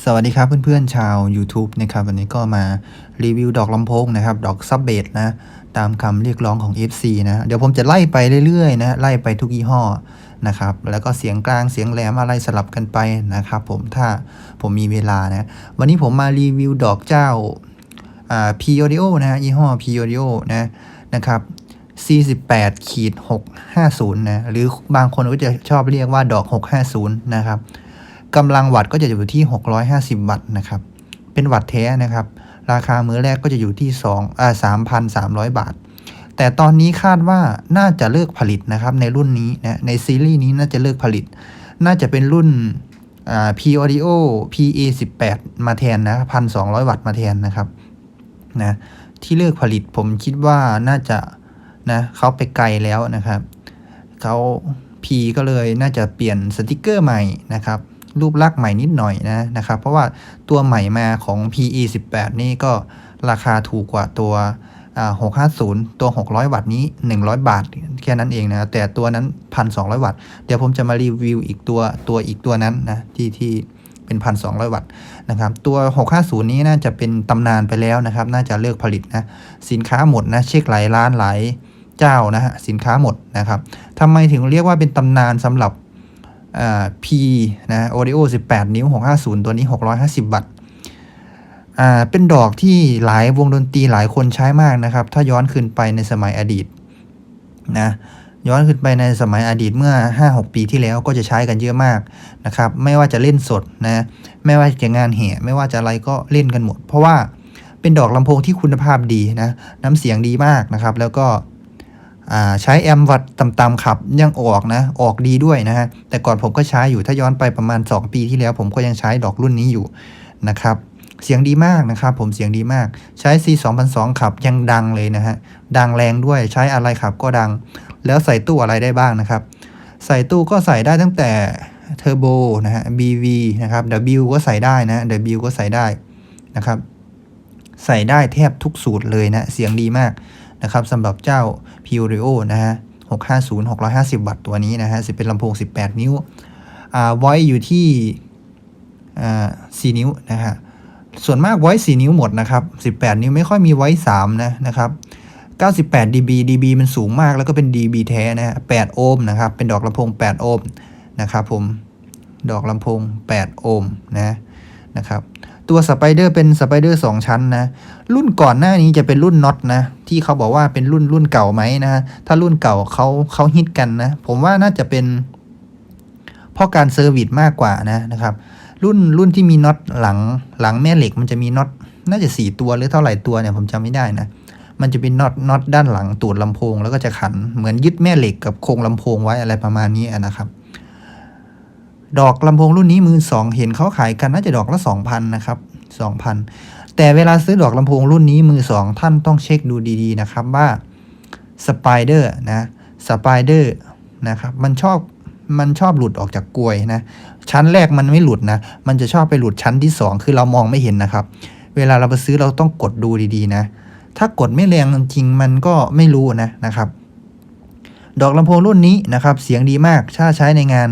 สวัสดีครับเพื่อนๆชาว YouTube นะครับวันนี้ก็มารีวิวดอกลำโพงนะครับ ดอกซับเบสนะ ตามคำเรียกร้องของ FC นะเดี๋ยวผมจะไล่ไปเรื่อยๆนะไล่ไปทุกยี่ห้อนะครับ แล้วก็เสียงกลางเสียงแหลมอะไรสลับกันไปนะครับผมถ้าผมมีเวลานะ วันนี้ผมมารีวิวดอกเจ้าอ่า P Audio นะฮะยี่ห้อ P Audio นะนะครับ48ขีด650นะหรือบางคนก็จะชอบเรียกว่าดอก 650 นะครับ กำลังวัตต์ก็จะอยู่ที่ 650 วัตต์นะครับ เป็นวัตต์แท้นะครับ ราคามื้อแรกก็จะอยู่ที่2อ่า3,300 บาท แต่ตอนนี้คาดว่าน่าจะเลิกผลิตนะครับในรุ่นนี้นะ ในซีรีส์นี้น่าจะเลิกผลิต น่าจะเป็นรุ่นอ่า P Audio PA 18มาแทนนะ1,200 วัตต์มาแทนนะครับ นะ ที่เลิกผลิตผมคิดว่าน่าจะนะเขาไปไกลแล้วนะครับเขา P ก็เลยน่าจะเปลี่ยนสติกเกอร์ใหม่นะครับ รูปลักษณ์ใหม่นิดหน่อยนะนะครับ เพราะว่าตัวใหม่มาของ PE 18 นี่ก็ราคาถูกกว่าตัว 650 ตัว 600 วัตต์นี้ 100 บาท แค่นั้นเองนะ แต่ตัวนั้น 1,200 วัตต์ เดี๋ยวผมจะมารีวิวอีกตัวตัวอีกตัวนั้นนะที่ที่เป็น 1,200 วัตต์นะครับ ตัว 650 นี้น่าจะเป็นตำนานไปแล้วนะครับ น่าจะเลิกผลิตนะ สินค้าหมดนะ เช็คหลายร้านหลายเจ้านะฮะ สินค้าหมดนะครับทำไมถึงเรียกว่าเป็นตำนานสำหรับ P นะ Audio 18 นิ้ว 650 ตัวนี้ 650 วัตต์อ่าเป็นดอกที่หลายวงดนตรีหลายคนใช้มากนะครับ ถ้าย้อนขึ้นไปในสมัยอดีตนะย้อนขึ้นไปในสมัยอดีตเมื่อ 5-6 ปีที่แล้วก็จะใช้กันเยอะมากนะครับ ไม่ว่าจะเล่นสดนะไม่ว่าจะงานแห่ไม่ว่าจะอะไรก็เล่นกันหมด เพราะว่าเป็นดอกลำโพงที่คุณภาพดีนะน้ำเสียงดีมากนะครับ แล้วก็ ใช้แอมป์วัตต์ต่ำๆขับยังออกนะ ออกดีด้วยนะฮะ แต่ก่อนผมก็ใช้อยู่ถ้าย้อนไปประมาณ 2 ปีที่แล้ว ผมก็ยังใช้ดอกรุ่นนี้อยู่นะครับ เสียงดีมากนะครับผมเสียงดีมาก ใช้ C 2002ขับยังดังเลยนะฮะ ดังแรงด้วยใช้อะไรขับก็ดัง แล้วใส่ตู้อะไรได้บ้างนะครับ ใส่ตู้ก็ใส่ได้ตั้งแต่เทอร์โบนะฮะ BV นะครับ W ก็ใส่ได้นะ W ก็ใส่ได้นะครับ ใส่ได้แทบทุกสูตรเลยนะ เสียงดีมาก นะครับสำหรับเจ้า p u r i o นะฮะ650 650 วัตต์ตัวนี้นะฮะจะเป็นลำโพง 18 นิ้วอ่าไว้อยู่ที่อ่า4นิ้วนะฮะส่วนมากไว้ 4 นิ้วหมดนะครับ 18 นิ้วไม่ค่อยมีไว้ 3 นะนะครับ 98 dB dB มันสูงมากแล้วก็เป็น dB แท้นะฮะ8โอห์มนะครับ เป็นดอกลำโพง 8 โอห์มนะครับผม ดอกลำโพง 8 โอห์มนะนะครับ ตัวสไปเดอร์เป็นสไปเดอร์สองชั้นนะ รุ่นก่อนหน้านี้จะเป็นรุ่นน็อตนะ ที่เขาบอกว่าเป็นรุ่นรุ่นเก่าไหมนะ ถ้ารุ่นเก่าเขาเขาฮิตกันนะ ผมว่าน่าจะเป็น เพราะการเซอร์วิสมากกว่านะนะครับ รุ่นรุ่นที่มีน็อตหลังหลังแม่เหล็กมันจะมีน็อตน่าจะสี่ตัวหรือเท่าไหร่ตัวเนี่ยผมจำไม่ได้นะมันจะเป็นน็อตน็อตด้านหลังตูดลำโพง แล้วก็จะขันเหมือนยึดแม่เหล็กกับโครงลำโพงไว้อะไรประมาณนี้นะครับ ดอกลำโพงรุ่นนี้มือสองเห็นเขาขายกันน่าจะดอกละสองพันนะครับสองพันแต่เวลาซื้อดอกลำโพงรุ่นนี้มือสองท่านต้องเช็คดูดีๆนะครับว่าสไปเดอร์นะสไปเดอร์นะครับมันชอบมันชอบหลุดออกจากกลวยนะ ชั้นแรกมันไม่หลุดนะ มันจะชอบไปหลุดชั้นที่สองคือเรามองไม่เห็นนะครับ เวลาเราไปซื้อเราต้องกดดูดีๆนะ ถ้ากดไม่แรงจริงมันก็ไม่รู้นะนะครับ ดอกลำโพงรุ่นนี้นะครับ เสียงดีมากถ้าใช้ในงาน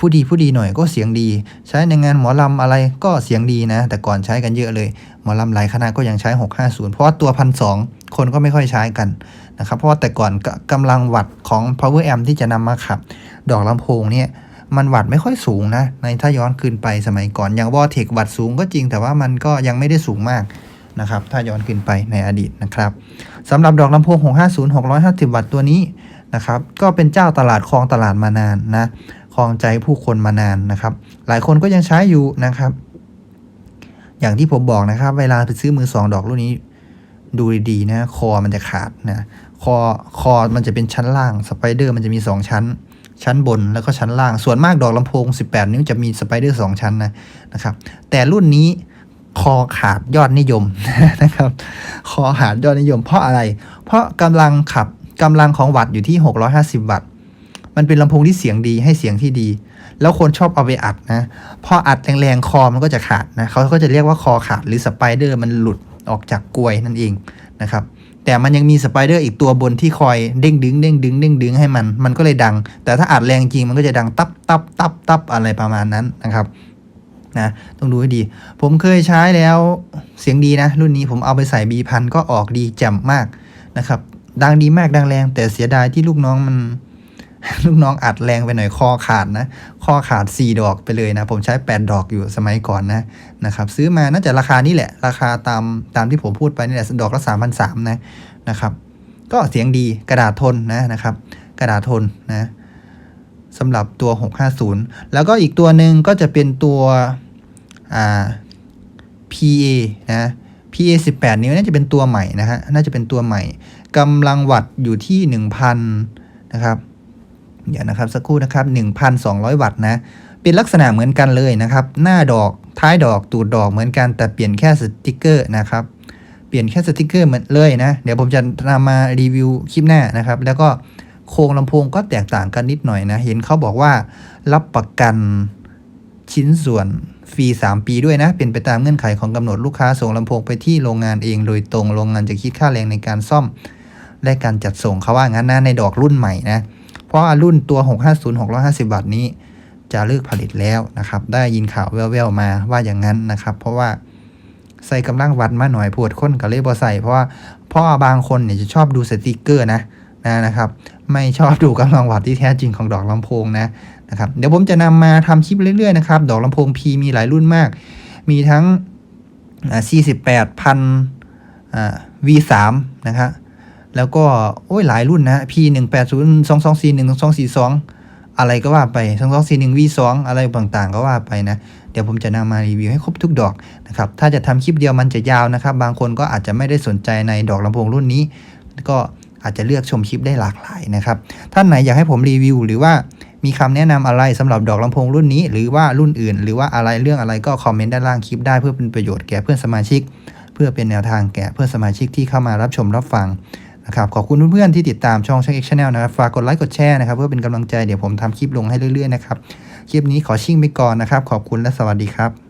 ผู้ดีผู้ดีหน่อยก็เสียงดี ใช้ในงานหมอลำอะไรก็เสียงดีนะ แต่ก่อนใช้กันเยอะเลย หมอลำหลายคณะก็ยังใช้ 650 เพราะาตัวพันสคนก็ไม่ค่อยใช้กันนะครับเพราะแต่ก่อนกกำลังวัตต์ของ power amp ที่จะนำมาขับ ดอกลำโพงเนี่ยมันวัตต์ไม่ค่อยสูงนะในถ้าย้อนคืนไปสมัยก่อน อย่างวอเทควัตต์สูงก็จริง แต่ว่ามันก็ยังไม่ได้สูงมากนะครับถ้าย้อนคืนไปในอดีตนะครับสำหรับดอกลำโพง 650 650 วัตต์ตัวนี้นะครับก็เป็นเจ้าตลาดครองตลาดมานานนะ ครองใจผู้คนมานานนะครับ หลายคนก็ยังใช้อยู่นะครับ อย่างที่ผมบอกนะครับ เวลาไปซื้อมือสองดอกรุ่นนี้ ดูดีๆนะ คอมันจะขาดนะคอคอมันจะเป็นชั้นล่างสไปเดอร์มันจะมี 2 ชั้น ชั้นบนแล้วก็ชั้นล่างส่วนมากดอกลำโพง 18 นิ้วจะมีสไปเดอร์2ชั้นนะนะครับ แต่รุ่นนี้คอขาดยอดนิยมนะครับ คอขาดยอดนิยม เพราะอะไร เพราะกำลังขับกำลังของวัตต์อยู่ที่ 650 วัตต์ มันเป็นลำโพงที่เสียงดีให้เสียงที่ดี แล้วคนชอบเอาไปอัดนะพออัดแรงๆคอมันก็จะขาดนะเขาก็จะเรียกว่าคอขาดหรือสไปเดอร์มันหลุดออกจากกลวยนั่นเองนะครับแต่มันยังมีสไปเดอร์อีกตัวบนที่คอยเด้งดึงเด้งดึงเด้งดึงให้มัน มันก็เลยดัง แต่ถ้าอัดแรงจริงมันก็จะดังตับตับตับตับอะไรประมาณนั้นนะครับนะต้องดูให้ดี ผมเคยใช้แล้วเสียงดีนะ รุ่นนี้ผมเอาไปใส่ B พันก็ออกดีแจ่มมากนะครับ ดังดีมากดังแรง แต่เสียดายที่ลูกน้องมัน ลูกน้องอัดแรงไปหน่อยคอขาดนะคอขาด 4 ดอกไปเลยนะ ผมใช้ 8 ดอกอยู่สมัยก่อนนะนะครับซื้อมาน่าจะราคานี้แหละ ราคาตามตามที่ผมพูดไปนี่แหละดอกละ3 3 0 0นะนะครับ ก็เสียงดีกระดาษทนนะนะครับ กระดาษทนนะสำหรับตัว 650 แล้วก็อีกตัวหนึ่งก็จะเป็นตัวอ่า PA นะ PA 18 นิ้วน่าจะเป็นตัวใหม่นะฮะน่าจะเป็นตัวใหม่กำลังวัตต์อยู่ที่ 1,000 นะครับ เดี๋ยวนะครับสักครู่นะครับ 1,200 วัตต์นะ เป็นลักษณะเหมือนกันเลยนะครับ หน้าดอกท้ายดอกตูดดอกเหมือนกัน แต่เปลี่ยนแค่สติกเกอร์นะครับ เปลี่ยนแค่สติกเกอร์เหมือนเลยนะ เดี๋ยวผมจะนำมารีวิวคลิปหน้านะครับ แล้วก็โครงลำโพงก็แตกต่างกันนิดหน่อยนะ เห็นเขาบอกว่ารับประกันชิ้นส่วนฟรี 3 ปีด้วยนะ เป็นไปตามเงื่อนไขของกำหนดลูกค้าส่งลำโพงไปที่โรงงานเอง โดยตรงโรงงานจะคิดค่าแรงในการซ่อม และการจัดส่งเขาว่างั้นนะในดอกรุ่นใหม่นะ เพราะรุ่นตัว 650 650วัตต์นี้จะเลิกผลิตแล้วนะครับ ได้ยินข่าวแว่วๆมาว่าอย่างนั้นนะครับ เพราะว่าใส่กำลังวัดมาหน่อยปวดค้นกับเลบอใส่ เพราะว่าเพราะว่าบางคนเนี่ยจะชอบดูสติกเกอร์นะนะนะครับ ไม่ชอบดูกำลังวัดที่แท้จริงของดอกลำโพงนะนะครับ เดี๋ยวผมจะนำมาทำคลิปเรื่อยๆนะครับ ดอกลำโพง P มีหลายรุ่นมาก มีทั้งอ่า48พันอ่า V3 นะครับ แล้วก็โอ้ยหลายรุ่นนะ P 1 8 0 2 2 4 1 2 4 2 อะไรก็ว่าไป 2 2 4 1 V 2อะไรต่างๆ ก็ว่าไปนะ เดี๋ยวผมจะนำมารีวิวให้ครบทุกดอกนะครับ ถ้าจะทำคลิปเดียวมันจะยาวนะครับ บางคนก็อาจจะไม่ได้สนใจในดอกลำโพงรุ่นนี้ ก็อาจจะเลือกชมคลิปได้หลากหลายนะครับ ท่านไหนอยากให้ผมรีวิว หรือว่ามีคำแนะนำอะไรสำหรับดอกลำโพงรุ่นนี้ หรือว่ารุ่นอื่น หรือว่าอะไรเรื่องอะไรก็คอมเมนต์ด้านล่างคลิปได้เพื่อเป็นประโยชน์แก่เพื่อนสมาชิก เพื่อเป็นแนวทางแก่เพื่อนสมาชิกที่เข้ามารับชมรับฟัง นะครับขอบคุณเพื่อนๆที่ติดตามช่องช่างเอ็กชแนลนะครับฝากกดไลค์กดแชร์นะครับเพื่อเป็นกำลังใจเดี๋ยวผมทำคลิปลงให้เรื่อยๆนะครับคลิปนี้ขอชิ่งไปก่อนนะครับ ขอบคุณและสวัสดีครับ